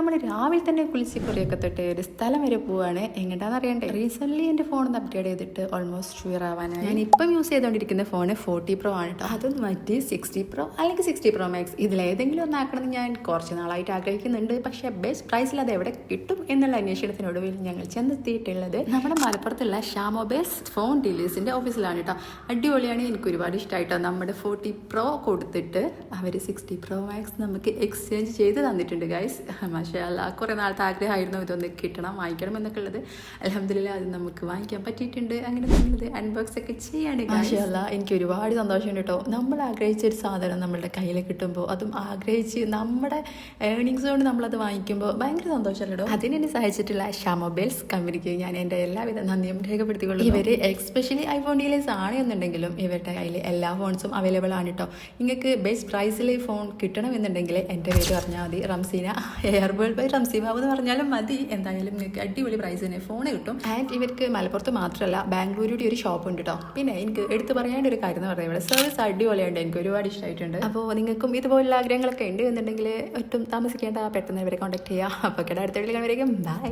നമ്മൾ രാവിലെ തന്നെ കുളിച്ച് കുറയൊക്കെ തൊട്ട് ഒരു സ്ഥലം വരെ പോവാണ്. എങ്ങോട്ടാന്ന് അറിയണ്ടേ? റീസെന്റ് എന്റെ ഫോൺ ഒന്ന് അപ്ഗ്രേഡ് ചെയ്തിട്ട് ഓൾമോസ്റ്റ് ഷുവർ ആവാനാണ് ഞാൻ ഇപ്പം യൂസ് ചെയ്തുകൊണ്ടിരിക്കുന്ന ഫോൺ ഫോർട്ടി പ്രോ ആണ് കേട്ടോ അതൊന്ന് മാറ്റി സിക്സ്റ്റി പ്രോ അല്ലെങ്കിൽ സിക്സ്റ്റി പ്രോ മാക്സ് ഇതിലേതെങ്കിലും ഒന്ന് ആക്കണമെന്ന് ഞാൻ കുറച്ച് നാളായിട്ട് ആഗ്രഹിക്കുന്നുണ്ട്. പക്ഷേ ബെസ്റ്റ് പ്രൈസിൽ അത് എവിടെ കിട്ടും എന്നുള്ള അന്വേഷണത്തിനൊടുവിൽ ഞങ്ങൾ ചെന്നെത്തിയിട്ടുള്ളത് നമ്മുടെ മലപ്പുറത്തുള്ള ഷാമോ ഷാമോബേസ് ഫോൺ ഡീലേഴ്സിന്റെ ഓഫീസിലാണ് കേട്ടോ അടിപൊളിയാണ്. എനിക്ക് ഒരുപാട് ഇഷ്ടമായിട്ടോ നമ്മുടെ ഫോർട്ടി പ്രോ കൊടുത്തിട്ട് അവർ സിക്സ്റ്റി പ്രോ മാക്സ് നമുക്ക് എക്സ്ചേഞ്ച് ചെയ്ത് തന്നിട്ടുണ്ട് ഗൈസ് മാഷല്ല കുറേ നാളത്തെ ആഗ്രഹമായിരുന്നു ഇതൊന്ന് കിട്ടണം വാങ്ങിക്കണം എന്നൊക്കെ ഉള്ളത്. അലഹമില്ല അത് നമുക്ക് വാങ്ങിക്കാൻ പറ്റിയിട്ടുണ്ട്. അങ്ങനെ നമ്മളത് അൺബോക്സ് ഒക്കെ ചെയ്യാണ് മാഷല്ല എനിക്ക് ഒരുപാട് സന്തോഷമുണ്ട് കേട്ടോ. നമ്മൾ ആഗ്രഹിച്ച ഒരു സാധനം നമ്മളുടെ കയ്യിൽ കിട്ടുമ്പോൾ അതും ആഗ്രഹിച്ച് നമ്മുടെ ഏണിങ്സ് കൊണ്ട് നമ്മളത് വാങ്ങിക്കുമ്പോൾ ഭയങ്കര സന്തോഷമല്ല കേട്ടോ അതിനെന്നെ സഹായിച്ചിട്ടുള്ള ഷാ മൊബൈൽസ് കമ്പനിക്ക് ഞാൻ എന്റെ എല്ലാവിധ നന്ദിയും രേഖപ്പെടുത്തിക്കൊള്ളു ഇവർ എക്സ്പെഷ്യലി ഐഫോൺ ഡീലേഴ്സ് ആണ് എന്നുണ്ടെങ്കിലും ഇവരുടെ കയ്യിൽ എല്ലാ ഫോൺസും അവൈലബിൾ ആണ് കേട്ടോ. നിങ്ങൾക്ക് ബെസ്റ്റ് പ്രൈസിൽ ഫോൺ കിട്ടണം കിട്ടണമെന്നുണ്ടെങ്കിൽ എന്റെ പേര് പറഞ്ഞാൽ മതി. Ramseena air world by Ramsi Babu എന്ന് പറഞ്ഞാലും മതി. എന്തായാലും നിങ്ങൾക്ക് അടിപൊളി പ്രൈസിന് ഫോൺ കിട്ടും. ആൻഡ് ഇവർക്ക് മലപ്പുറത്ത് മാത്രമല്ല ബാംഗ്ലൂരുടെ ഒരു ഷോപ്പ് ഉണ്ട് കേട്ടോ പിന്നെ എനിക്ക് എടുത്തു പറയേണ്ട ഒരു കാര്യം എന്ന് പറഞ്ഞാൽ ഇവിടെ സർവീസ് അടിപൊളിയുണ്ട്. എനിക്ക് ഒരുപാട് ഇഷ്ടമായിട്ടുണ്ട് അപ്പോൾ നിങ്ങൾക്കും ഇതുപോലുള്ള ആഗ്രഹങ്ങളൊക്കെ ഉണ്ട് എന്നുണ്ടെങ്കിൽ ഒട്ടും താമസിക്കേണ്ട പെട്ടെന്ന് ഇവരെ കോൺടാക്ട് ചെയ്യാം. അപ്പോൾ കേട്ടോ അടുത്ത വീട്ടിൽ കാണുമ്പോഴേക്കും ബൈ